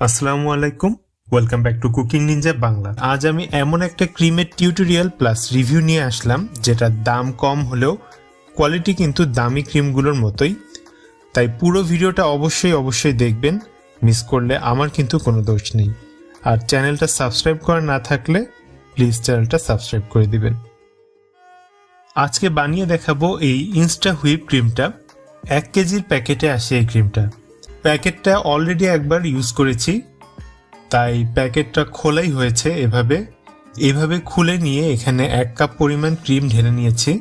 আসসালামু আলাইকুম। Welcome back to cooking ninja Bangla আজ আমি এমন একটা ক্রিমের টিউটোরিয়াল প্লাস রিভিউ নিয়ে আসলাম, যেটার দাম কম হলেও কোয়ালিটি কিন্তু দামি ক্রিমগুলোর মতোই। তাই পুরো ভিডিওটা অবশ্যই অবশ্যই দেখবেন। মিস করলে আমার কিন্তু কোনো দোষ নেই। আর চ্যানেলটা সাবস্ক্রাইব করা না থাকলে প্লিজ চ্যানেলটা সাবস্ক্রাইব করে দিবেন। আজকে বানিয়ে দেখাবো এই ইনস্টা হুইপ ক্রিমটা এক কেজির প্যাকেটে আসে এই ক্রিমটা প্যাকেটটা অলরেডি একবার ইউজ করেছি। তাই প্যাকেটটা খোলাই হয়েছে এভাবে। এভাবে খুলে নিয়ে এখানে এক কাপ পরিমাণ ক্রিম ঢেলে নিয়েছি।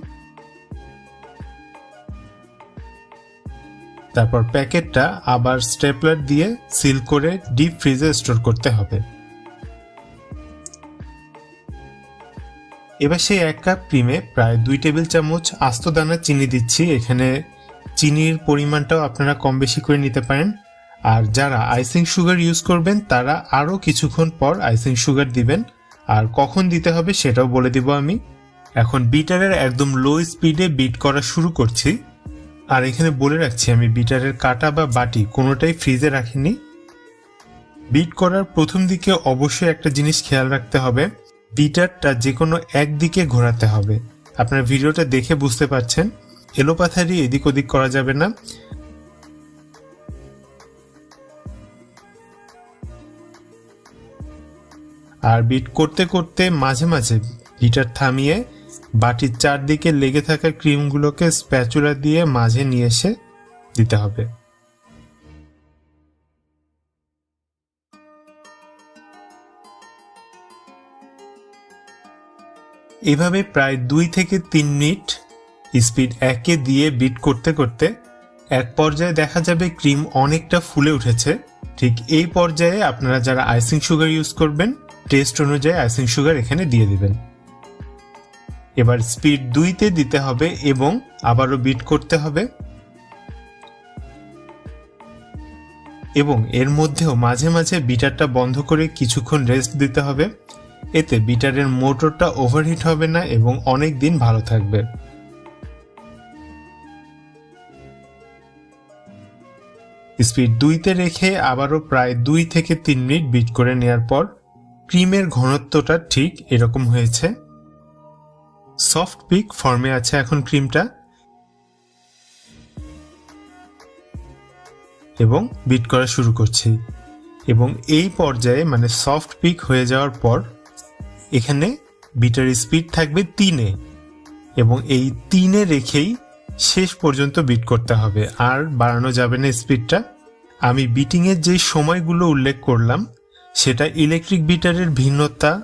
তারপর প্যাকেটটা আবার স্টেপলার দিয়ে সিল করে ডিপ ফ্রিজে স্টোর করতে হবে। এবার সেই এক কাপ ক্রিমে প্রায় দুই টেবিল চামচ আস্ত দানা চিনি দিচ্ছি। এখানে চিনির পরিমাণটাও আপনারা কম বেশি করে নিতে পারেন। আর যারা আইসিং সুগার ইউজ করবেন, তারা আরও কিছুক্ষণ পর আইসিং সুগার দিবেন। আর কখন দিতে হবে সেটাও বলে দিব আমি। এখন বিটারের একদম লো স্পিডে বিট করা শুরু করছি। আর এখানে বলে রাখছি, আমি বিটারের কাটা বা বাটি কোনোটাই ফ্রিজে রাখিনি। বিট করার প্রথম দিকে অবশ্যই একটা জিনিস খেয়াল রাখতে হবে, বিটারটা যে কোনো একদিকে ঘোরাতে হবে। আপনার ভিডিওটা দেখে বুঝতে পারছেন। এলোপাথারি এদিক ওদিক করা যাবে না। আর বিট করতে করতে মাঝে মাঝে হিটার থামিয়ে বাটির চারদিকে লেগে থাকা ক্রিমগুলোকে স্প্যাচুলা দিয়ে মাঝে নিয়ে এসে দিতে হবে। এভাবে প্রায় দুই থেকে তিন মিনিট স্পিড একে দিয়ে বিট করতে করতে এক পর্যায়ে দেখা যাবে ক্রিম অনেকটা ফুলে উঠেছে। ঠিক এই পর্যায়ে আপনারা যারা আইসিং সুগার ইউজ করবেন, টেস্ট অনুযায়ী আইসিং সুগার এখানে দিয়ে দিবেন। এবার স্পিড দুইতে দিতে হবে এবং আবারও বিট করতে হবে। এবং এর মধ্যেও মাঝে মাঝে বিটারটা বন্ধ করে কিছুক্ষণ রেস্ট দিতে হবে। এতে বিটারের মোটরটা ওভারহিট হবে না এবং অনেক দিন ভালো থাকবে। স্পিড দুইতে রেখে আবারও প্রায় দুই থেকে তিন মিনিট বিট করে নেওয়ার পর ক্রিমের ঘনত্বটা ঠিক এরকম হয়েছে। সফট পিক ফর্মে আছে এখন ক্রিমটা। এবং বিট করা শুরু করছি। এবং এই পর্যায়ে মানে সফট পিক হয়ে যাওয়ার পর এখানে বিটার স্পিড থাকবে তিনে। এবং এই তিনে রেখেই শেষ পর্যন্ত বিট করতে হবে। আর বাড়ানো যাবে না স্পিডটা আমি বিটিংয়ের যে সময়গুলো উল্লেখ করলাম, সেটা ইলেকট্রিক বিটারের ভিন্নতা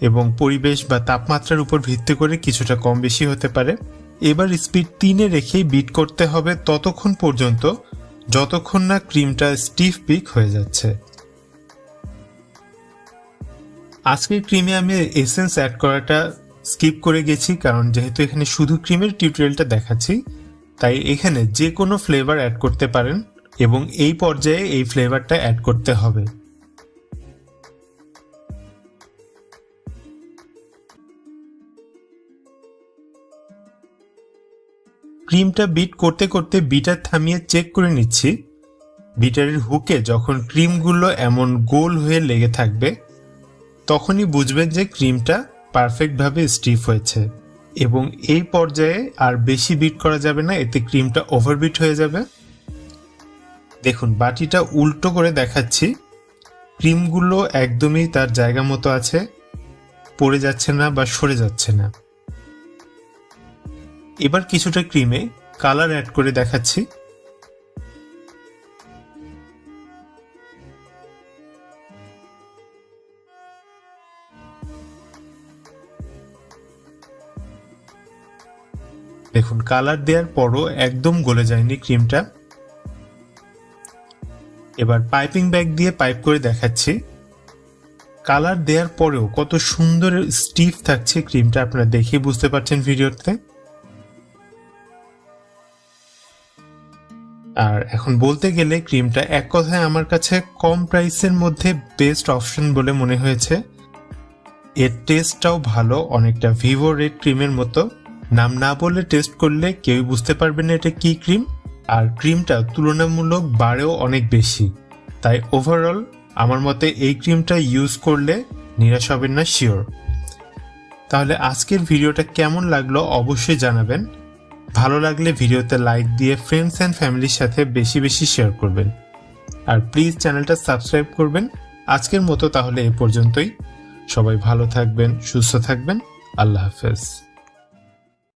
এবং পরিবেশ বা তাপমাত্রার উপর ভিত্তি করে কিছুটা কম বেশি হতে পারে। এবার স্পিড তিনে রেখেই বিট করতে হবে ততক্ষণ পর্যন্ত, যতক্ষণ না ক্রিমটা স্টিফ পিক হয়ে যাচ্ছে। আজকের ক্রিমে আমি এসেন্স অ্যাড করাটা স্কিপ করে গেছি, কারণ যেহেতু এখানে শুধু ক্রিমের টিউটোরিয়ালটা দেখাচ্ছি, তাই এখানে যে কোনো ফ্লেভার অ্যাড করতে পারেন এবং এই পর্যায়ে এই ফ্লেভারটা অ্যাড করতে হবে। ক্রিমটা বিট করতে করতে বিটার থামিয়ে চেক করে নিচ্ছি। বিটারের হুকে যখন ক্রিমগুলো এমন গোল হয়ে লেগে থাকবে, তখনই বুঝবেন যে ক্রিমটা পারফেক্টভাবে স্টিফ হয়েছে এবং এই পর্যায়ে আর বেশি বিট করা যাবে না, এতে ক্রিমটা ওভারবিট হয়ে যাবে। দেখুন, বাটিটা উল্টো করে দেখাচ্ছি। ক্রিমগুলো একদমই তার জায়গা মতো আছে, পড়ে যাচ্ছে না বা সরে যাচ্ছে না। এবার কিছুটা ক্রিমে কালার অ্যাড করে দেখাচ্ছি। দেখুন কালার দেওয়ার পরও একদম গলে যায়নি ক্রিমটা এবার পাইপিং ব্যাগ দিয়ে পাইপ করে দেখাচ্ছি। কালার দেওয়ার পরেও কত সুন্দর স্টিফ থাকছে ক্রিমটা আপনারা দেখে বুঝতে পারছেন ভিডিওতে। আর এখন বলতে গেলে ক্রিমটা এক কথায় আমার কাছে কম প্রাইসের মধ্যে বেস্ট অপশন বলে মনে হয়েছে। এর টেস্টটাও ভালো, অনেকটা ভিভো রেড ক্রিমের মতো। নাম না বলে টেস্ট করলে কেউই বুঝতে পারবে না এটা কি ক্রিম আর ক্রিমটা তুলনামূলক বাড়েও অনেক বেশি। তাই ওভারঅল আমার মতে এই ক্রিমটা ইউজ করলে নিরাশ হবেন না শিওর তাহলে আজকের ভিডিওটা কেমন লাগল অবশ্যই জানাবেন। ভালো লাগলে ভিডিওতে লাইক দিয়ে ফ্রেন্ডস অ্যান্ড ফ্যামিলির সাথে বেশি বেশি শেয়ার করবেন। আর প্লিজ চ্যানেলটা সাবস্ক্রাইব করবেন। আজকের মতো তাহলে এ পর্যন্তই। সবাই ভালো থাকবেন, সুস্থ থাকবেন। আল্লাহ হাফেজ।